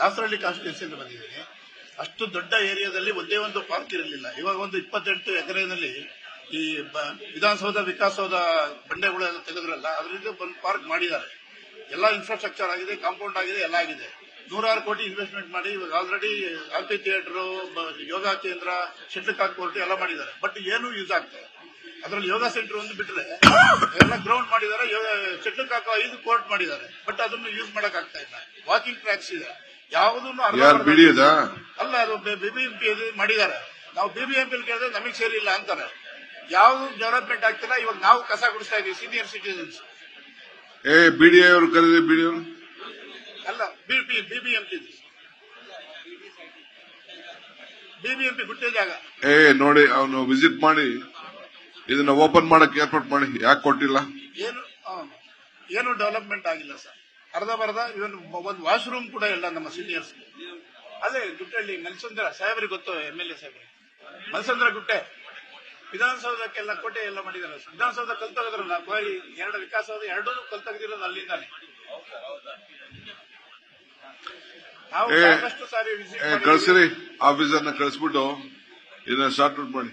ದಾಸರಳ್ಳಿ ಕಾನ್ಸ್ಟಿಟ್ಯೂನ್ಸಿಯಲ್ಲಿ ಬಂದಿದ್ದೀನಿ. ಅಷ್ಟು ದೊಡ್ಡ ಏರಿಯಾದಲ್ಲಿ ಒಂದೇ ಒಂದು ಪಾರ್ಕ್ ಇರಲಿಲ್ಲ. ಇವಾಗ ಒಂದು ಇಪ್ಪತ್ತೆಂಟು ಎಕರೆನಲ್ಲಿ ಈ ವಿಧಾನಸೌಧ ವಿಕಾಸೌಧ ಬಂಡೆಗಳೆಲ್ಲ ತೆಗೆದ್ರಲ್ಲ ಅದರಿಂದ ಒಂದು ಪಾರ್ಕ್ ಮಾಡಿದ್ದಾರೆ. ಎಲ್ಲ ಇನ್ಫ್ರಾಸ್ಟ್ರಕ್ಚರ್ ಆಗಿದೆ ಕಾಂಪೌಂಡ್ ಆಗಿದೆ, ಎಲ್ಲ ಆಗಿದೆ. ನೂರಾರು ಕೋಟಿ ಇನ್ವೆಸ್ಟ್ಮೆಂಟ್ ಮಾಡಿ ಇವಾಗ ಆಲ್ರೆಡಿ ಆಂಪಿ ಥಿಯೇಟರ್ ಯೋಗ ಕೇಂದ್ರ ಶೆಟ್ಲ್ ಕಾಕ್ ಕೋರ್ಟ್ ಎಲ್ಲ ಮಾಡಿದ್ದಾರೆ. ಬಟ್ ಏನು ಯೂಸ್ ಆಗ್ತದೆ ಅದರಲ್ಲಿ ಯೋಗ ಸೆಂಟರ್ ಒಂದು ಬಿಟ್ಟರೆ ಎಲ್ಲ ಗ್ರೌಂಡ್ ಮಾಡಿದ್ದಾರೆ ಶೆಟ್ಲ್ ಕಾಕ್ ಐದು ಕೋರ್ಟ್ ಮಾಡಿದ್ದಾರೆ. ಬಟ್ ಅದನ್ನು ಯೂಸ್ ಮಾಡೋಕ್ಕಾಗ್ತಾ ಇಲ್ಲ. ವಾಕಿಂಗ್ ಟ್ರ್ಯಾಕ್ಸ್ ಇದೆ. ಯಾವುದನ್ನು ಯಾರು ಬಿಡಿಯದ ಅಲ್ಲ ಅದು ಬಿಬಿಎಂಪಿ ಮಾಡಿದ್ದಾರೆ ನಾವು ಬಿಬಿಎಂಪಿ ಕೇಳಿದ್ರೆ ನಮಗೆ ಸೇರಿಲ್ಲ ಅಂತಾರೆ ಯಾವ್ದು ಡೆವಲಪ್ಮೆಂಟ್ ಆಗ್ತಿಲ್ಲ ಇವಾಗ ನಾವು ಕಸ ಗುಡಿಸ್ತಾ ಇದೀವಿ ಸೀನಿಯರ್ ಸಿಟಿಸನ್ಸ್ ಏ ಬಿಡಿ ಅವರು ಕರೀರಿ ಬಿಡಿ ಅವರು ಅಲ್ಲ ಬಿಪಿ ಬಿಬಿಎಂಪಿ ಬಿಬಿಎಂಪಿ ಗುಟ್ಟೆ ಜಾಗ ಏ ನೋಡಿ ಅವನು ವಿಸಿಟ್ ಮಾಡಿ ಇದನ್ನ ಓಪನ್ ಮಾಡಕ್ ಏರ್ಪಾಟ್ ಮಾಡಿ ಯಾಕೆ ಕೊಟ್ಟಿಲ್ಲ ಏನು ಏನು ಡೆವಲಪ್ಮೆಂಟ್ ಆಗಿಲ್ಲ ಸರ್ ಅರ್ಧ ಬರ್ಧ ಇವನ್ ಒಂದು ವಾಶ್ರೂಮ್ ಕೂಡ ಇಲ್ಲ ನಮ್ಮ ಸೀನಿಯರ್ಸ್ ಅದೇ ಗುಟ್ಟಳ್ಳಿ ಮಲ್ಸಂದ್ರ ಸಾಹೇಬ್ರಿಗೆ ಗೊತ್ತು ಎಂ ಎಲ್ ಎ ಸಾಹೇಬ್ರಿಗೆ ಮಲ್ಸಂದ್ರ ಗುಟ್ಟೆ ವಿಧಾನಸೌಧಕ್ಕೆಲ್ಲ ಕೋಟೆ ಎಲ್ಲ ಮಾಡಿದಾರೆ. ವಿಧಾನಸೌಧ ಕಲ್ ತೆಗೆದ್ರಲ್ಲ ಕೊಹ್ಲಿ ಎರಡು ವಿಕಾಸವಾದ ಎರಡೂ ಕಲ್ ತೆಗೆದಿರೋದು ಅಲ್ಲಿಂದಾನೆ. ನಾವು ಸಾಕಷ್ಟು ಸಾರಿ ವಿಸಿಟ್ ಕಳ್ಸಿರಿ ಆಫೀಸರ್ನ ಕಳಿಸ್ಬಿಟ್ಟು ಇದನ್ನ ಶಾರ್ಟ್ ಔಟ್ ಮಾಡಿ